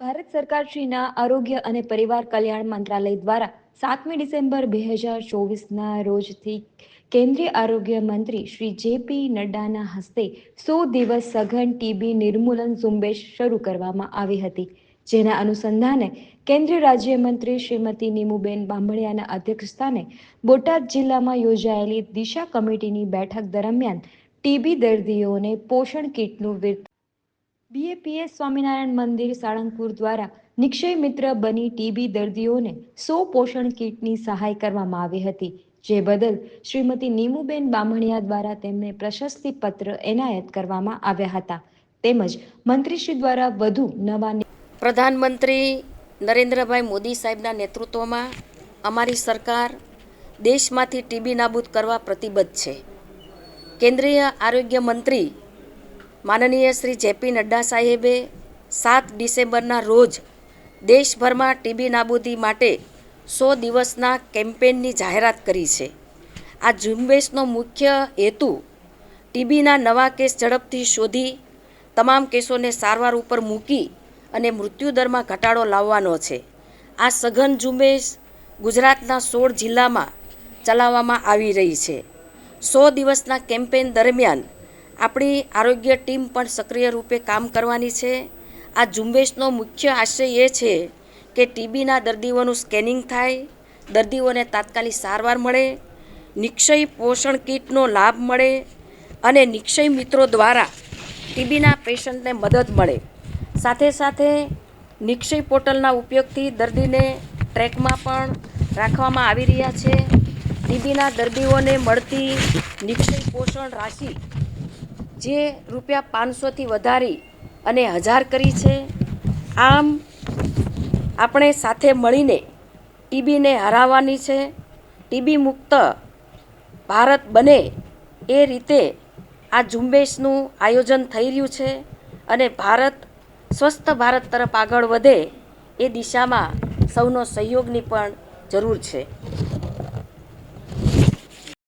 ભારત સરકારશ્રીના આરોગ્ય અને પરિવાર કલ્યાણ મંત્રાલય દ્વારા સાતમી ડિસેમ્બર બે હજાર ચોવીસના રોજથી કેન્દ્રીય આરોગ્ય મંત્રી શ્રી જેપી નડ્ડાના હસ્તે સો દિવસ સઘન ટીબી નિર્મૂલન ઝુંબેશ શરૂ કરવામાં આવી હતી. જેના અનુસંધાને કેન્દ્રીય રાજ્યમંત્રી શ્રીમતી નીમુબેન બાંભણિયાના અધ્યક્ષસ્થાને બોટાદ જિલ્લામાં યોજાયેલી દિશા કમિટીની બેઠક દરમિયાન ટીબી દર્દીઓને પોષણ કીટનું વિતરણ બીએપીએસ સ્વામિનારાયણ મંદિર સાળંગપુર દ્વારા નિક્ષય મિત્ર બની ટીબી દર્દીઓને સો પોષણ કીટની સહાય કરવામાં આવી હતી. જે બદલ શ્રીમતી નીમુબેન બામણિયા દ્વારા તેમને પ્રશસ્તિ પત્ર એનાયત કરવામાં આવ્યા હતા. તેમજ મંત્રીશ્રી દ્વારા વધુ નવા પ્રધાનમંત્રી નરેન્દ્રભાઈ મોદી સાહેબના નેતૃત્વમાં અમારી સરકાર દેશમાંથી ટીબી નાબૂદ કરવા પ્રતિબદ્ધ છે. કેન્દ્રીય આરોગ્ય મંત્રી માનનીય શ્રી જેપી નડ્ડા સાહેબે સાત ડિસેમ્બરના રોજ દેશભરમાં ટીબી નાબૂદી માટે સો દિવસના કેમ્પેનની જાહેરાત કરી છે. આ ઝુંબેશનો મુખ્ય હેતુ ટીબીના નવા કેસ ઝડપથી શોધી, તમામ કેસોને સારવાર ઉપર મૂકી અને મૃત્યુદરમાં ઘટાડો લાવવાનો છે. આ સઘન ઝુંબેશ ગુજરાતના સોળ જિલ્લામાં ચલાવવામાં આવી રહી છે. સો દિવસના કેમ્પેન દરમિયાન આપણી આરોગ્ય ટીમ પણ સક્રિય રૂપે કામ કરવાની છે. આ ઝુંબેશનો મુખ્ય આશય એ છે કે ટીબીના દર્દીઓનું સ્કેનિંગ થાય, દર્દીઓને તાત્કાલિક સારવાર મળે, નિક્ષય પોષણ કીટનો લાભ મળે અને નિક્ષય મિત્રો દ્વારા ટીબીના પેશન્ટને મદદ મળે. સાથે સાથે નિક્ષય પોર્ટલના ઉપયોગથી દર્દીને ટ્રેકમાં પણ રાખવામાં આવી રહ્યા છે. ટીબીના દર્દીઓને મળતી નિક્ષય પોષણ રાશિ જે રૂપિયા પાંચસોથી વધારી અને હજાર કરી છે, આમ આપણે સાથે મળીને ટીબીને હરાવવાની છે. ટીબી મુક્ત ભારત બને એ રીતે આ ઝુંબેશનું આયોજન થઈ રહ્યું છે અને ભારત, સ્વસ્થ ભારત તરફ આગળ વધે એ દિશામાં સૌનો સહયોગની પણ જરૂર છે.